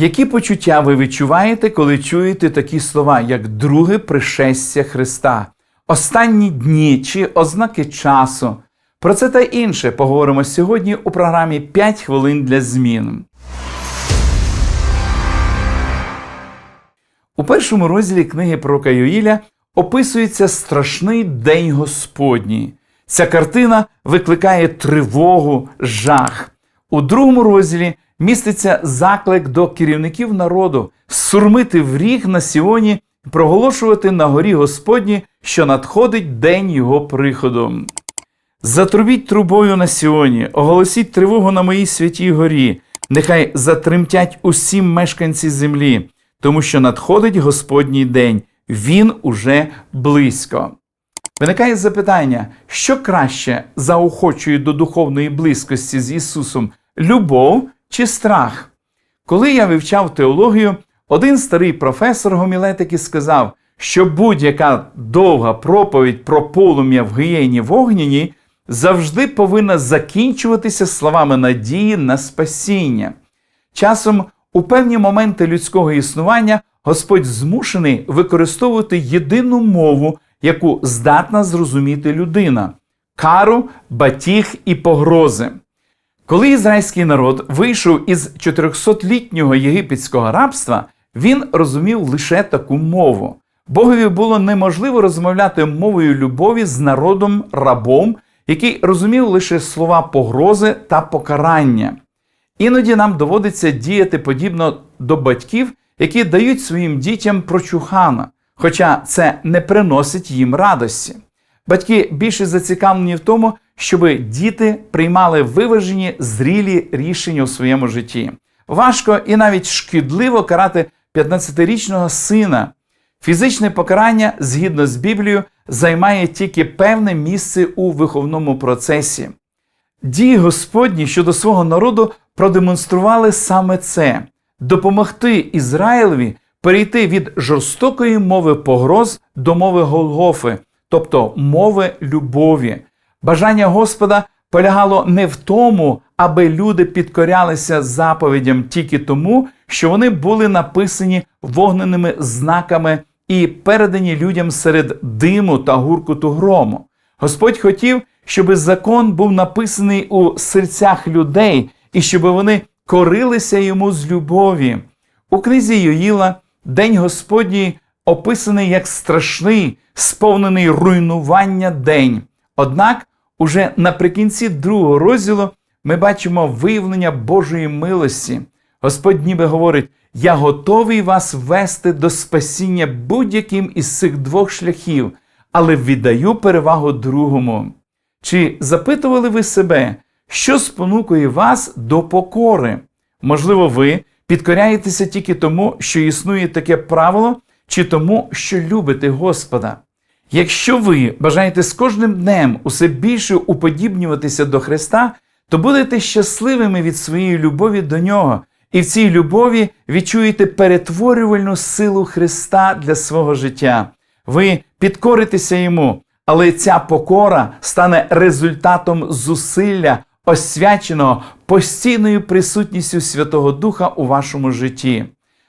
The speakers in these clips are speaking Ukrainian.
Які почуття ви відчуваєте, коли чуєте такі слова, як друге пришестя Христа, останні дні чи ознаки часу? Про це та інше поговоримо сьогодні у програмі «5 хвилин для змін. У першому розділі книги пророка Йоїля описується страшний день Господній. Ця картина викликає тривогу, жах. У другому розділі міститься заклик до керівників народу сурмити в ріг на Сіоні проголошувати на горі Господні, що надходить день його приходу. Затрубіть трубою на Сіоні, оголосіть тривогу на моїй святій горі, нехай затремтять усі мешканці землі, тому що надходить Господній день, він уже близько. Виникає запитання, що краще заохочує до духовної близькості з Ісусом любов чи страх? Коли я вивчав теологію, один старий професор гомілетики сказав, що будь-яка довга проповідь про полум'я в гієні вогняні завжди повинна закінчуватися словами надії на спасіння. Часом у певні моменти людського існування Господь змушений використовувати єдину мову, яку здатна зрозуміти людина кару, батіг і погрози. Коли ізраїльський народ вийшов із 400-літнього єгипетського рабства, він розумів лише таку мову. Богові було неможливо розмовляти мовою любові з народом рабом, який розумів лише слова погрози та покарання. Іноді нам доводиться діяти подібно до батьків, які дають своїм дітям прочухана, хоча це не приносить їм радості. Батьки більше зацікавлені в тому, щоб діти приймали виважені зрілі рішення у своєму житті. Важко і навіть шкідливо карати 15-річного сина. Фізичне покарання, згідно з Біблією, займає тільки певне місце у виховному процесі. Дії Господні щодо свого народу продемонстрували саме це допомогти Ізраїлеві перейти від жорстокої мови погроз до мови Голгофи, тобто мови любові. Бажання Господа полягало не в тому, аби люди підкорялися заповідям тільки тому, що вони були написані вогненими знаками і передані людям серед диму та гуркоту грому. Господь хотів, щоб закон був написаний у серцях людей і щоб вони корилися йому з любові. У книзі Йоїла День Господній описаний як страшний, сповнений руйнування день. Однак, уже наприкінці другого розділу ми бачимо виявлення Божої милості. Господь ніби говорить: Я готовий вас вести до спасіння будь-яким із цих двох шляхів, але віддаю перевагу другому. Чи запитували ви себе, що спонукує вас до покори? Можливо, ви підкоряєтеся тільки тому, що існує таке правило, чи тому, що любите Господа. Якщо ви бажаєте з кожним днем усе більше уподібнюватися до Христа, то будете щасливими від своєї любові до Нього, і в цій любові відчуєте перетворювальну силу Христа для свого життя. Ви підкоритеся йому, але ця покора стане результатом зусилля, освяченого постійною присутністю Святого Духа у вашому житті.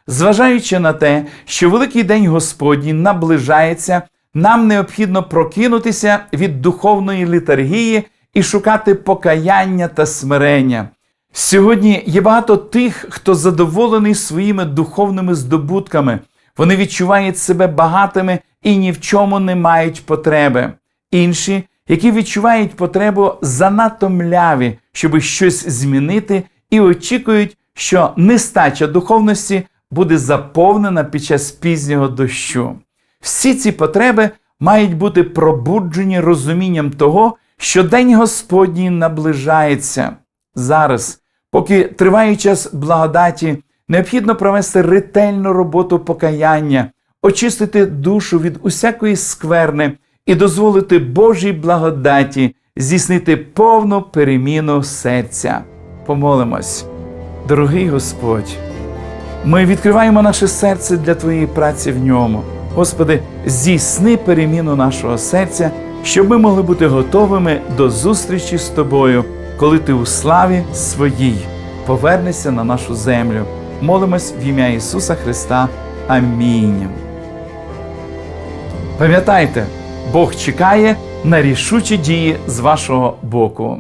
Зважаючи на те, що Великий День Господній наближається, нам необхідно прокинутися від духовної літаргії і шукати покаяння та смирення. Сьогодні є багато тих, хто задоволений своїми духовними здобутками. Вони відчувають себе багатими і ні в чому не мають потреби. Інші, які відчувають потребу занадто мляві, щоб щось змінити, і очікують, що нестача духовності буде заповнена під час пізнього дощу. Всі ці потреби мають бути пробуджені розумінням того, що День Господній наближається. Зараз, поки триває час благодаті, необхідно провести ретельну роботу покаяння, очистити душу від усякої скверни і дозволити Божій благодаті здійснити повну переміну серця. Помолимось, дорогий Господь. Ми відкриваємо наше серце для Твоєї праці в ньому. Господи, здійсни переміну нашого серця, щоб ми могли бути готовими до зустрічі з Тобою, коли Ти у славі своїй повернешся на нашу землю. Молимось в ім'я Ісуса Христа. Амінь. Пам'ятайте, Бог чекає на рішучі дії з вашого боку.